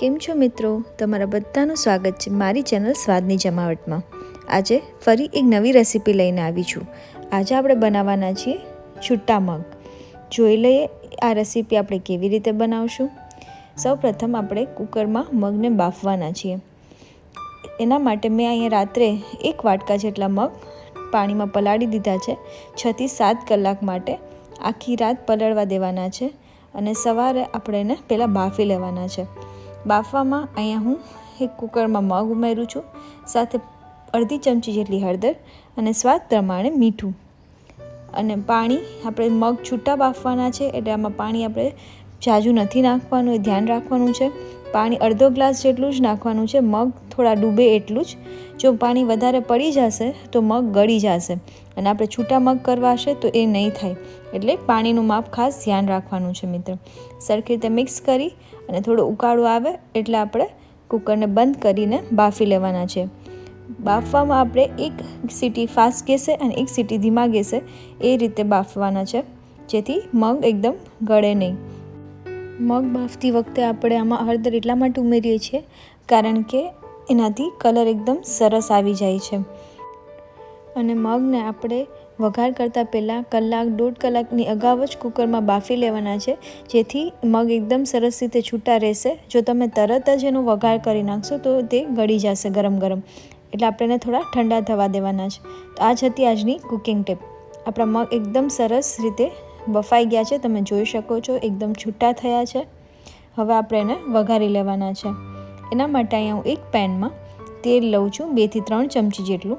કેમ છો મિત્રો? તમારા બધાનું સ્વાગત છે મારી ચેનલ સ્વાદની જમાવટમાં. આજે ફરી એક નવી રેસીપી લઈને આવી છું. આજે આપણે બનાવવાના છીએ છૂટા મગ. જોઈ લઈએ આ રેસીપી આપણે કેવી રીતે બનાવશું. સૌપ્રથમ આપણે કુકરમાં મગને બાફવાના છીએ. એના માટે મેં અહીંયા રાત્રે એક વાટકા જેટલા મગ પાણીમાં પલાળી દીધા છે. છથી સાત કલાક માટે આખી રાત પલળવા દેવાના છે અને સવારે આપણે એને પહેલાં બાફી લેવાના છે. બાફવામાં અહીંયા હું એક કુકરમાં મગ ઉમેરું છું. સાથે અડધી ચમચી જેટલી હળદર અને સ્વાદ પ્રમાણે મીઠું. અને પાણી આપણે મગ છૂટા બાફવાના છે એટલે આમાં પાણી આપણે જાજુ નથી નાખવાનું, એ ધ્યાન રાખવાનું છે. પાણી અડધો ગ્લાસ જેટલું જ નાખવાનું છે, મગ થોડા ડૂબે એટલું જ. જો પાણી વધારે પડી જશે, તો મગ ગળી જશે. અને આપણે છૂટા મગ કરવા હશે, તો એ નહીં થાય. એટલે પાણીનું માપ ખાસ ધ્યાન રાખવાનું છે મિત્ર. સરખી રીતે મિક્સ કરી અને થોડો ઉકાળો આવે, એટલે આપણે કુકરને બંધ કરીને બાફી લેવાના છે. બાફવામાં આપણે એક સીટી ફાસ્ટ ગેસે અને એક સીટી ધીમા ગેસે એ રીતે બાફવાના છે, જેથી મગ એકદમ ગળે નહીં. મગ બાફતી વખતે આપણે આમાં હળદર એટલા માટે ઉમેરીએ છીએ કારણ કે એનાથી કલર એકદમ સરસ આવી જાય છે. અને મગને આપણે વઘાર કરતાં પહેલાં કલાક દોઢ કલાકની અગાઉ જ કુકરમાં બાફી લેવાના છે, જેથી મગ એકદમ સરસ રીતે છૂટા રહેશે. જો તમે તરત જ એનો વઘાર કરી નાખશો તો તે ગળી જશે ગરમ ગરમ. એટલે આપણે એને થોડા ઠંડા થવા દેવાના છે. તો આ જ હતી આજની કુકિંગ ટિપ આપણા મગ એકદમ સરસ રીતે બફાઈ ગયા છે, તમે જોઈ શકો છો, એકદમ છૂટા થયા છે. હવે આપણે એને વઘારી લેવાના છે. એના માટે અહીંયા હું એક પેનમાં તેલ લઉં છું બેથી ત્રણ ચમચી જેટલું.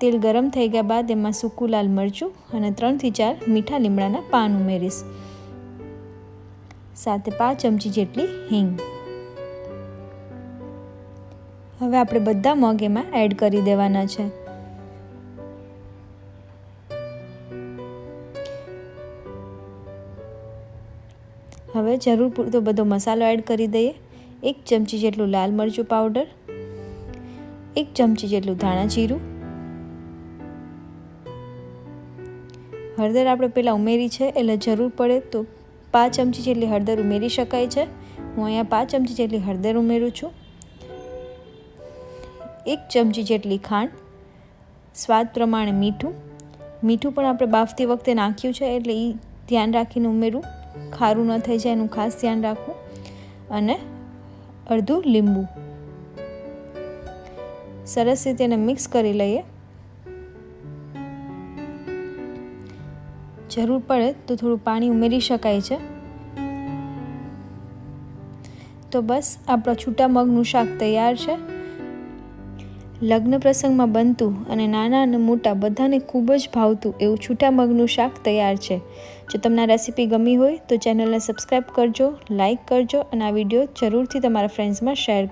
તેલ ગરમ થઈ ગયા બાદ એમાં સૂકું લાલ મરચું અને ત્રણથી ચાર મીઠા લીમડાના પાન ઉમેરીશ. સાથે પાંચ ચમચી જેટલી હિંગ. હવે આપણે બધા મગ એમાં એડ કરી દેવાના છે. હવે જરૂર પૂરતો બધો મસાલો એડ કરી દઈએ. એક ચમચી જેટલું લાલ મરચું પાવડર એક ચમચી જેટલું ધાણા જીરું. હળદર આપણે પહેલાં ઉમેરી છે, એટલે જરૂર પડે તો પાંચ ચમચી જેટલી હળદર ઉમેરી શકાય છે. હું અહીંયા પાંચ ચમચી જેટલી હળદર ઉમેરું છું. એક ચમચી જેટલી ખાંડ, સ્વાદ પ્રમાણે મીઠું. મીઠું પણ આપણે બાફતી વખતે નાખ્યું છે, એટલે એ ધ્યાન રાખીને ઉમેરું. ખારું ન થઈ જાય એનું ખાસ ધ્યાન રાખવું. અને અડધું લીંબુ. સરસ રીતે એને મિક્સ કરી લઈએ. જરૂર પડે તો થોડું પાણી ઉમેરી શકાય છે. તો બસ આપણો છૂટા મગનું શાક તૈયાર છે. લગ્ન પ્રસંગમાં બનતું અને નાના અને મોટા બધાને ખૂબ જ ભાવતું એવું છૂટા મગનું શાક તૈયાર છે. જો તમને રેસીપી ગમી હોય તો ચેનલને સબસ્ક્રાઈબ કરજો, લાઇક કરજો અને આ વીડિયો જરૂરથી તમારા ફ્રેન્ડ્સમાં શેર